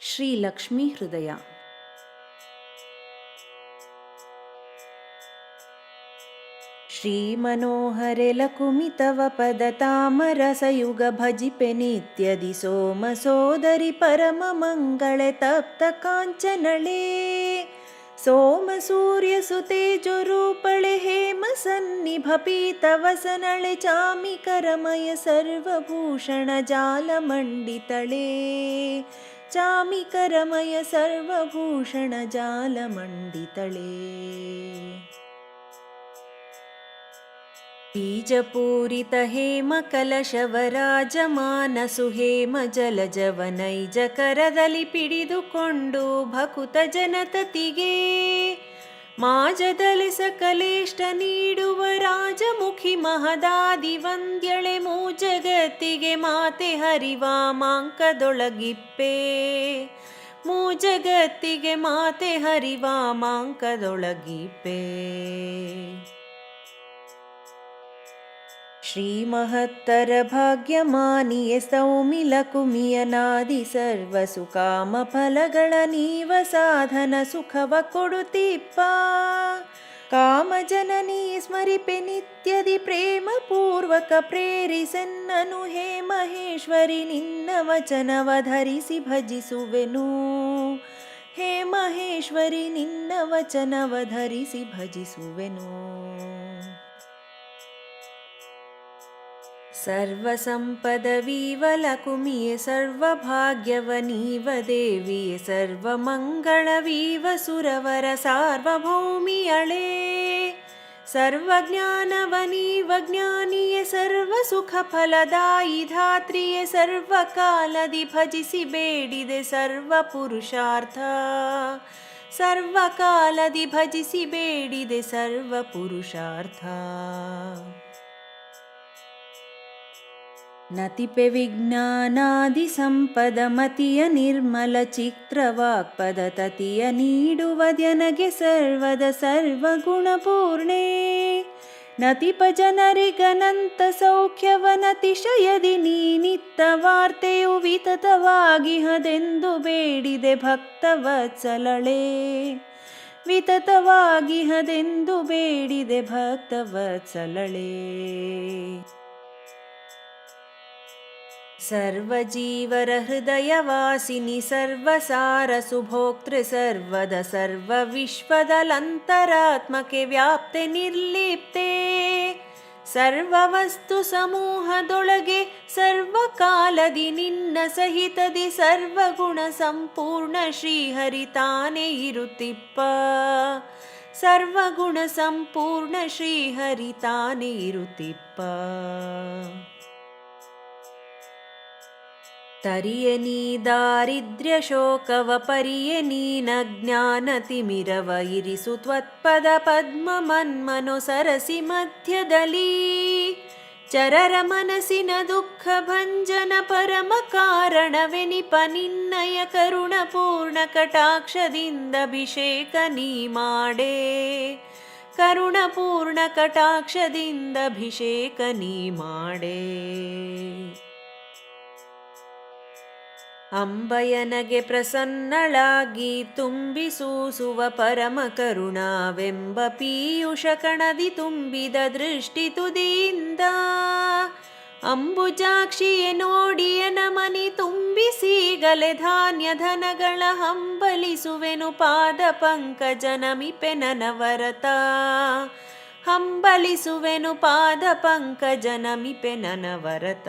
श्रीलक्ष्मीहृदया श्रीमनोहरे लकुमि तव पदतामरसयुग नित्यदि सोमसोदरि परममङ्गल तप्तकाञ्चनले सोमसूर्यसुतेजोरूपळे हेम सन्निभपि तव स चामिकरमय सर्वभूषणजालमण्डितळे चामिकरमय सर्वभूषणजालमण्डितले बीजपूरित हेमकलशवराजमानसुहेमजलजवनैज करदलि पिडुकण्डो भकुत जनततिगे ಮಾಜದಲ್ಲಿ ಸಕಲೇಷ್ಟ ನೀಡುವ ರಾಜಮುಖಿ ಮಹದಾದಿ ವಂದ್ಯಳೆ ಮೂ ಮೂಜಗತ್ತಿಗೆ ಮಾತೆ ಹರಿವ ಮೂ ಜಗತ್ತಿಗೆ ಮಾತೆ ಹರಿವ ಮಾಂಕದೊಳಗಿಪ್ಪೆ ಶ್ರೀಮಹತ್ತರ ಭಾಗ್ಯಮಾನಿಯ ಸೌಮಿಲ ಕುಮಿಯನಾದಿ ಸರ್ವ ಸುಕಾಮ ಫಲಗಳ ನೀವ ಸಾಧನ ಸುಖವ ಕೊಡುತ್ತಿಪ್ಪ ಕಾಮ ಜನನಿ ಸ್ಮರಿಪೆ ನಿತ್ಯದಿ ಪ್ರೇಮ ಪೂರ್ವಕ ಪ್ರೇರಿಸನ್ನನು ಹೇ ಮಹೇಶ್ವರಿ ನಿನ್ನ ವಚನವ ಧರಿಸಿ ಭಜಿಸುವೆನು ಹೇ ಮಹೇಶ್ವರಿ सर्वसम्पदवीवलकुमीय सर्वभाग्यवनीव देवी सर्वमङ्गलवीव सुरवर सार्वभौमियळे। सर्वज्ञानवनीव ज्ञानीय सर्वसुखफलदायि धात्रीय सर्वकालदि भजिसि बेडिदे सर्वपुरुषार्थ। सर्वकालदि भजिसि बेडिदे सर्वपुरुषार्थ। ಮತಿಯ ನಿರ್ಮಲ ಚಿತ್ರವಾಕ್ಪದ ತತಿಯ ನೀಡುವದ್ಯನಗೆ ಸರ್ವದ ಸರ್ವಗುಣಪೂರ್ಣೆ. ನತಿಪ ಜನರಿಗನಂತ ಸೌಖ್ಯವನತಿಶಯದಿ ನೀನಿತ್ತ ವಾರ್ತೆಯು ವಿತತವಾಗಿಹದೆಂದು ಬೇಡಿದೆ ಭಕ್ತವತ್ಸಲಳೆ. ವಿತತವಾಗಿಹದೆಂದು ಬೇಡಿದೆ ಭಕ್ತವತ್ಸಲಳೆ. ಸರ್ವಜೀವರ ಹೃದಯವಾಸಿನಿ ಸರ್ವಸಾರ ಸುಭೋಕ್ತೃ ಸರ್ವದ ಸರ್ವ ವಿಶ್ವದಲಂತರಾತ್ಮಕೆ ವ್ಯಾಪ್ತೆ ನಿರ್ಲಿಪ್ತೆ. ಸರ್ವವಸ್ತು ಸಮೂಹದೊಳಗೆ ಸರ್ವಕಾಲದಿ ನಿನ್ನ ಸಹಿತದಿ ಸರ್ವಗುಣ ಸಂಪೂರ್ಣ ಶ್ರೀಹರಿತಾನೇ ಇರುತ್ತಿಪ್ಪ. ಸರ್ವಗುಣ ಸಂಪೂರ್ಣ ಶ್ರೀಹರಿತಾನೇ ಇರುತ್ತಿಪ್ಪ. ತರಿಯ ನೀ ದಾರಿದ್ರ್ಯ ಶೋಕವ ಪರಿಯ ನೀನಜ್ಞಾನ ತಿಮಿರವ ಇರಿಸು ತ್ವತ್ಪದ ಪದ್ಮ ಮನ್ಮನು ಸರಸಿ ಮಧ್ಯದಲ್ಲಿ ಚರರ ಮನಸ್ಸಿನ ದುಃಖ ಭಂಜನ ಪರಮ ಕಾರಣವೆನಿಪ ನಿನ್ನಯ ಕರುಣ ಪೂರ್ಣ ಕಟಾಕ್ಷದಿಂದ ಅಭಿಷೇಕ ನೀ ಮಾಡೆ. ಕರುಣ ಪೂರ್ಣ ಕಟಾಕ್ಷದಿಂದ ಅಭಿಷೇಕ ನೀ ಮಾಡೆ. ಅಂಬಯನಗೆ ಪ್ರಸನ್ನಳಾಗಿ ತುಂಬಿಸೂಸುವ ಪರಮ ಕರುಣಾವೆಂಬ ಪೀಯುಷ ಕಣದಿ ತುಂಬಿದ ದೃಷ್ಟಿ ತುದಿಯಿಂದ. ಅಂಬುಜಾಕ್ಷಿಯೇ ನೋಡಿಯ ನಮನಿ ತುಂಬಿಸಿಗಲೆ ಧಾನ್ಯ ಧನಗಳ ಹಂಬಲಿಸುವೆನು ಪಾದ ಪಂಕಜ ನಮಿಪೆ ನನವರತ. ಹಂಬಲಿಸುವೆನು ಪಾದ ಪಂಕಜ ನಮಿಪೆ ನನವರತ.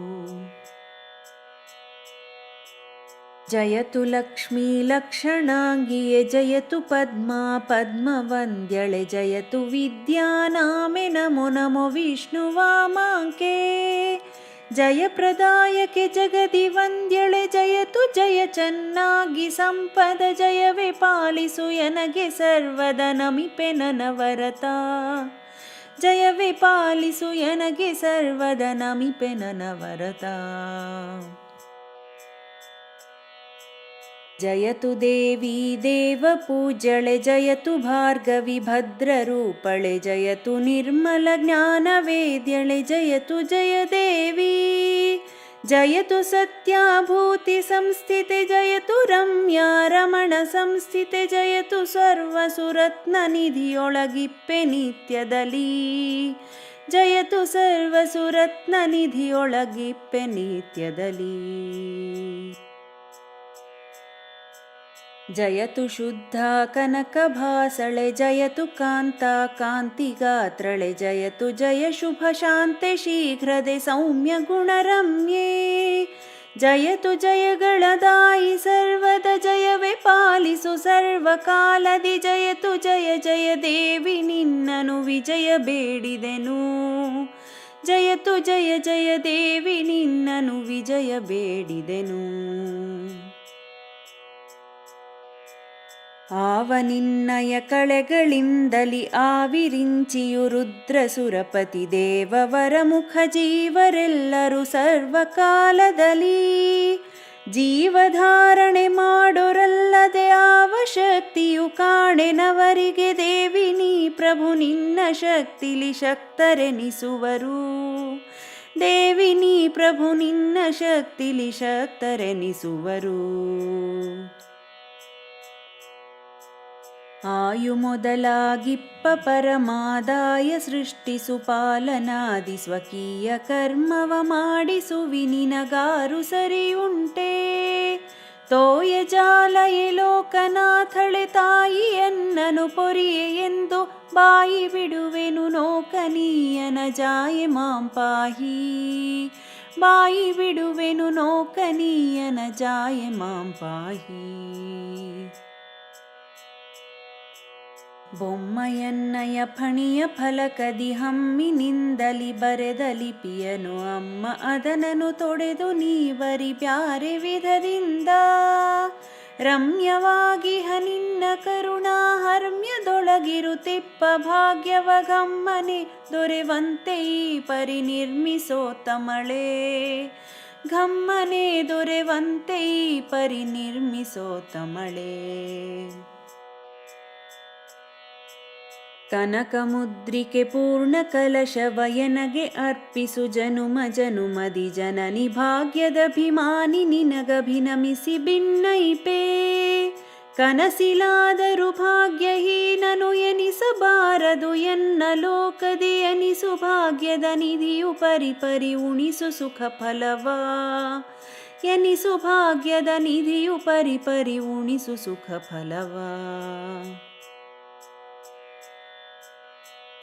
ಜಯತು ಲಕ್ಷ್ಮೀ ಲಕ್ಷಣಾಂಗಿಯೆ, ಜಯತು ಪದ್ಮಾ ಪದ್ಮವಂದ್ಯಳೆ, ಜಯತು ವಿದ್ಯಾನಾಮೆ ನಮೋ ನಮೋ ವಿಷ್ಣುವಾಮಾಂಕೆ ಜಯಪ್ರದಾಯಕೆ ಜಗದಿ ವಂದ್ಯಳೆ, ಜಯತು ಜಯ ಚೆನ್ನಾಗಿ ಸಂಪದ, ಜಯವೇ ಪಾಲಿಸು ಎನಗೆ ಸರ್ವದ ನಮಿಪೆ ನನವರತ. ಜಯವೇ ಪಾಲಿಸು ಎನಗೆ ಸರ್ವದ ನಮಿಪೆ ನನವರತ. जयतु देवी देवपूजळे जयतु भार्गविभद्ररूपळे जयतु निर्मलज्ञानवेद्यळे जयतु जय देवी जयतु सत्याभूतिसंस्थिते जयतु रम्या रमणसंस्थिते जयतु सर्वसुरत्ननिधियोळगिप्पे नित्यदली जयतु सर्वसुरत्ननिधियोळगिप्पे नित्यदली। ಜಯತು ಕಾಂತ ಕಾಂತಿಗಾತ್ರಳೆ ಜಯತು ಜಯ ಶುಭ ಶಾಂತೆ ಶೀಘ್ರದೆ ಸೌಮ್ಯ ಗುಣರಮ್ಯೆ ಜಯತು ಜಯಗಳದಾಯಿ ಸರ್ವದ ಜಯವೇ ಪಾಲಿಸು ಸರ್ವಕಾಲದಿ ಜಯತು ಜಯ ಜಯ ದೇವಿ ನಿನ್ನನು ವಿಜಯ ಬೇಡಿದೆನು ಜಯತು ಜಯ ಜಯ ದೇವಿ ನಿನ್ನನು ವಿಜಯ ಬೇಡಿದೆನು ಆವನಿನ್ನಯ ಕಳೆಗಳಿಂದಲಿ ಆವಿರಿಂಚಿಯು ರುದ್ರ ಸುರಪತಿ ದೇವವರ ಮುಖ ಜೀವರೆಲ್ಲರೂ ಸರ್ವಕಾಲದಲ್ಲಿ. ಜೀವಧಾರಣೆ ಮಾಡೋರಲ್ಲದೆ ಆವ ಶಕ್ತಿಯು ಕಾಣೆನವರಿಗೆ ದೇವಿ ನೀ ಪ್ರಭು ನಿನ್ನ ಶಕ್ತಿಲಿ ಶಕ್ತರೆನಿಸುವರು. ದೇವಿ ನೀ ಪ್ರಭು ನಿನ್ನ ಶಕ್ತಿಲಿ ಶಕ್ತರೆನಿಸುವರು. ಆಯು ಮೊದಲಾಗಿಪ್ಪ ಪರಮಾದಾಯ ಸೃಷ್ಟಿಸು ಪಾಲನಾದಿ ಸ್ವಕೀಯ ಕರ್ಮವ ಮಾಡಿಸು ವಿನಿನಗಾರು ಸರಿಯುಂಟೆ ತೋಯ ಜಾಲಯೆ ಲೋಕನಾಥಳೆ ತಾಯಿ ಎನ್ನನು ಪೊರಿಯೆ ಎಂದು ಬಾಯಿ ಬಿಡುವೆನು ನೋಕನೀಯನ ಜಾಯೆ ಮಾಂ ಪಾಹಿ ಬಾಯಿ ಬಿಡುವೆನು ನೋಕನೀಯನ ಜಾಯೆ ಮಾಂ ಪಾಹಿ ಬೊಮ್ಮಯನ್ನಯ ಫಣಿಯ ಫಲಕದಿ ಹಮ್ಮಿನಿಂದಲಿ ಬರೆದ ಲಿಪಿಯನು ಅಮ್ಮ ಅದನನು ತೊಡೆದು ನೀವರಿ ಬ್ಯಾರೆ ವಿಧದಿಂದ. ರಮ್ಯವಾಗಿ ಹನಿನ್ನ ಕರುಣಾ ಹರ್ಮ್ಯದೊಳಗಿರು ತಿಪ್ಪ ಭಾಗ್ಯವ ಗಮ್ಮನೆ ದೊರೆವಂತೆ ಈ ಪರಿ ನಿರ್ಮಿಸೋ ತಮಳೆ ಗಮ್ಮನೆ ದೊರೆವಂತೆ ಈ ಪರಿ ನಿರ್ಮಿಸೋ ತಮಳೆ ಕನಕಮುದ್ರಿಕೆ ಪೂರ್ಣ ಕಲಶವಯನಗೆ ಅರ್ಪಿಸು ಜನುಮ ಜನುಮದಿ ಜನನಿ ಭಾಗ್ಯದಭಿಮಾನಿ ನಿನಗಭಿನಮಿಸಿ ಭಿನ್ನೈಪೇ ಕನಸಿಲಾದರೂ ಭಾಗ್ಯಹೀನನು ಎನಿಸಬಾರದು ಎನ್ನ ಲೋಕದಿ ಎನಿಸು ಭಾಗ್ಯದ ನಿಧಿಯು ಪರಿ ಪರಿ ಉಣಿಸು ಸುಖ ಫಲವಾ. ಎನಿಸು ಭಾಗ್ಯದ ನಿಧಿಯು ಪರಿಪರಿ ಪರಿ ಉಣಿಸು ಸುಖ ಫಲವಾ.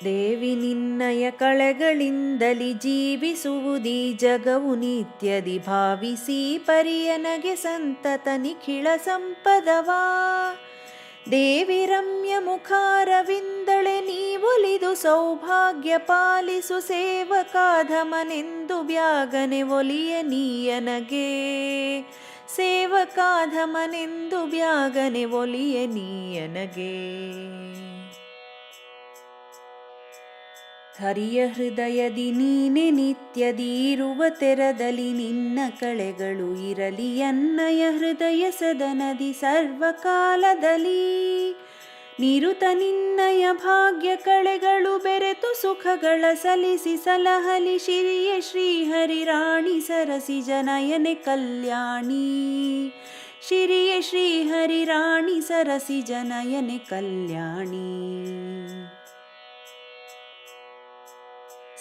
ದೇವಿ ನಿನ್ನಯ ಕಳೆಗಳಿಂದಲಿ ಜೀವಿಸುವುದೀ ಜಗವು ನಿತ್ಯದಿ ಭಾವಿಸಿ ಪರಿಯನಗೆ ಸಂತತ ನಿಖಿಳ ಸಂಪದವಾ. ದೇವಿ ರಮ್ಯ ಮುಖಾರವಿಂದಳೆ ನೀವೊಲಿದು ಸೌಭಾಗ್ಯ ಪಾಲಿಸು ಸೇವಕಾಧಮನೆಂದು ಬ್ಯಾಗನೆ ಒಲಿಯ ನೀಯನಗೆ. ಸೇವಕಾಧಮನೆಂದು ಬ್ಯಾಗನೆ ಒಲಿಯ ನೀಯನಗೆ. ಹರಿಯ ಹೃದಯದಿ ನೀನೆ ನಿತ್ಯದಿ ಇರುವ ತೆರದಲ್ಲಿ ನಿನ್ನ ಕಳೆಗಳು ಇರಲಿ ಅನ್ನಯ ಹೃದಯ ಸದನದಿ ಸರ್ವಕಾಲದಲ್ಲಿ. ನಿರುತ ನಿನ್ನಯ ಭಾಗ್ಯ ಕಳೆಗಳು ಬೆರೆತು ಸುಖಗಳ ಸಲಿಸಿ ಸಲಹಲಿ ಶಿರಿಯ ಶ್ರೀಹರಿ ರಾಣಿ ಸರಸಿ ಜನಯನೆ ಕಲ್ಯಾಣಿ. ಶಿರಿಯ ಶ್ರೀಹರಿ ರಾಣಿ ಸರಸಿ ಜನಯನೆ ಕಲ್ಯಾಣಿ.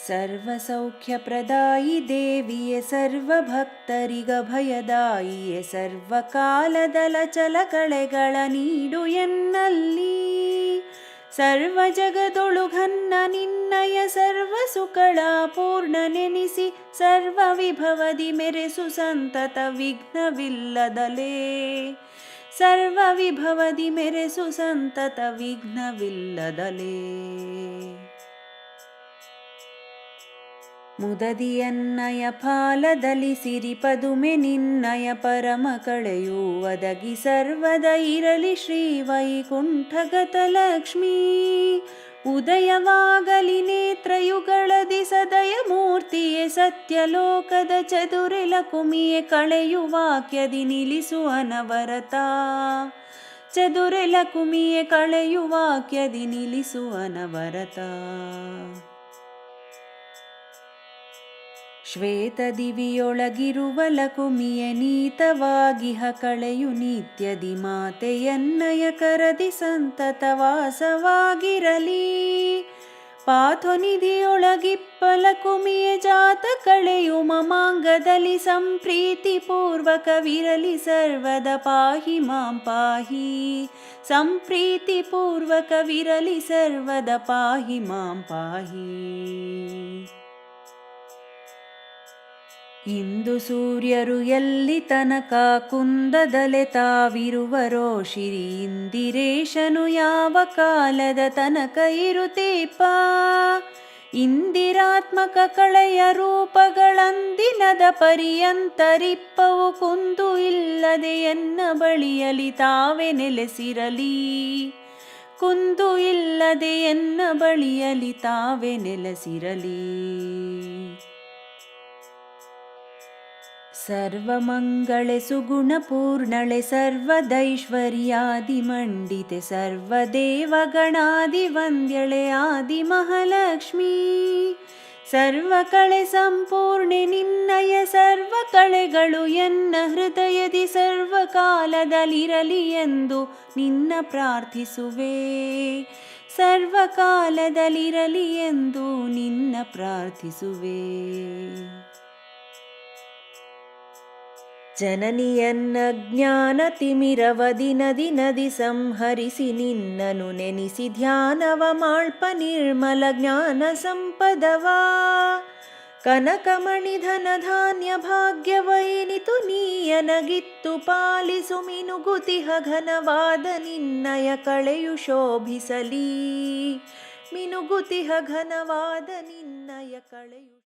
ಸರ್ವಸೌಖ್ಯಪ್ರದಾಯಿ ದೇವಿಯೇ ಸರ್ವಭಕ್ತರಿಗಭಯದಾಯಿಯೇ ಸರ್ವಕಾಲದಲ ಚಲಕಳೆಗಳ ನೀಡು ಎನ್ನಲ್ಲಿ. ಸರ್ವ ಜಗದೊಳು ಘನ್ನ ನಿನ್ನಯ ಸರ್ವ ಸುಕಳ ಪೂರ್ಣ ನೆನಿಸಿ ಸರ್ವ ವಿಭವದಿ ಮೆರೆಸು ಸಂತತ ವಿಘ್ನವಿಲ್ಲದಲೇ. ಸರ್ವ ವಿಭವದಿ ಮೆರೆಸು ಸಂತತ ವಿಘ್ನವಿಲ್ಲದಲೇ. ಮುದದಿಯನ್ನಯ ಫಾಲದಲ್ಲಿ ಸಿರಿ ಪದುಮೆ ನಿನ್ನಯ ಪರಮ ಕಳೆಯು ಒದಗಿ ಸರ್ವದ ಇರಲಿ ಶ್ರೀ ವೈಕುಂಠಗತ ಲಕ್ಷ್ಮೀ ಉದಯವಾಗಲಿ ನೇತ್ರಯುಗಳದಿ ಸದಯ ಮೂರ್ತಿಯೇ ಸತ್ಯಲೋಕದ ಚದುರೆಲ ಕಳೆಯು ವಾಕ್ಯದಿ ನಿಲ್ಲಿಸು ಅನವರತ. ಚದುರೆ ಕುಮಿಯೇ ಕಳೆಯು ವಾಕ್ಯದಿ ನಿಲ್ಲಿಸು ಅನವರತ. ಶ್ವೇತದಿವಿಯೊಳಗಿರುವ ಲಕುಮಿಯ ನೀತವಾಗಿಹ ಕಳೆಯು ನಿತ್ಯದಿ ಮಾತೆಯನ್ನಯ ಕರದಿ ಸಂತತ ವಾಸವಾಗಿರಲಿ. ಪಾಥೊನಿಧಿಯೊಳಗಿಪ್ಪಲ ಕುಮಿಯ ಜಾತ ಕಳೆಯು ಮಮಾಂಗದಲ್ಲಿ ಸಂಪ್ರೀತಿ ಪೂರ್ವಕವಿರಲಿ ಸರ್ವದ ಪಾಹಿ ಮಾಂ ಪಾಹಿ. ಸಂಪ್ರೀತಿ ಪೂರ್ವಕವಿರಲಿ ಸರ್ವದ ಪಾಹಿ ಮಾಂ ಪಾಹಿ. ಇಂದು ಸೂರ್ಯರು ಎಲ್ಲಿ ತನಕ ಕುಂದದಲೆ ತಾವಿರುವರೋ ಶಿರಿ ಇಂದಿರೇಶನು ಯಾವ ಕಾಲದ ತನಕ ಇರುತ್ತೀಪ? ಇಂದಿರಾತ್ಮಕ ಕಳೆಯ ರೂಪಗಳಂದಿನದ ಪರ್ಯಂತರಿಪ್ಪವು ಕುಂದು ಇಲ್ಲದೆ ಎನ್ನ ಬಳಿಯಲಿ ತಾವೇ ನೆಲೆಸಿರಲಿ? ಕುಂದು ಇಲ್ಲದೆ ಎನ್ನ ಬಳಿಯಲಿ ತಾವೇ ನೆಲೆಸಿರಲಿ? ಸರ್ವಮಂಗಳೆ ಸುಗುಣಪೂರ್ಣಳೆ ಸರ್ವದೈಶ್ವರ್ಯಾದಿಮಂಡಿತೆ ಸರ್ವದೇವಗಣಾದಿ ವಂದ್ಯಳೆ ಆದಿ ಮಹಾಲಕ್ಷ್ಮೀ ಸರ್ವಕಳೆ ಸಂಪೂರ್ಣೆ ನಿನ್ನಯ ಸರ್ವಕಳೆಗಳು ಎನ್ನ ಹೃದಯದಿ ಸರ್ವಕಾಲದಲ್ಲಿರಲಿ ಎಂದು ನಿನ್ನ ಪ್ರಾರ್ಥಿಸುವೆ. ಸರ್ವಕಾಲದಲ್ಲಿರಲಿ ಎಂದು ನಿನ್ನ ಪ್ರಾರ್ಥಿಸುವೆ. ಜನನಿಯನ್ನ ಜ್ಞಾನ ತಿಮಿರವದಿ ನದಿ ನದಿ ಸಂಹರಿಸಿ ನಿನ್ನನು ನೆನಿಸಿ ಧ್ಯಾನವ ಮಾಳ್ಪ ನಿರ್ಮಲ ಜ್ಞಾನ ಸಂಪದವಾ. ಕನಕಮಣಿ ಧನ ಧಾನ್ಯ ಭಾಗ್ಯವೈನಿತು ನೀಯನಗಿತ್ತು ಪಾಲಿಸು ಮಿನುಗುತಿಹ ಘನವಾದ ನಿನ್ನಯ ಕಳೆಯು ಶೋಭಿಸಲಿ. ಮಿನುಗುತಿಹ ಘನವಾದ ನಿನ್ನಯ ಕಳೆಯು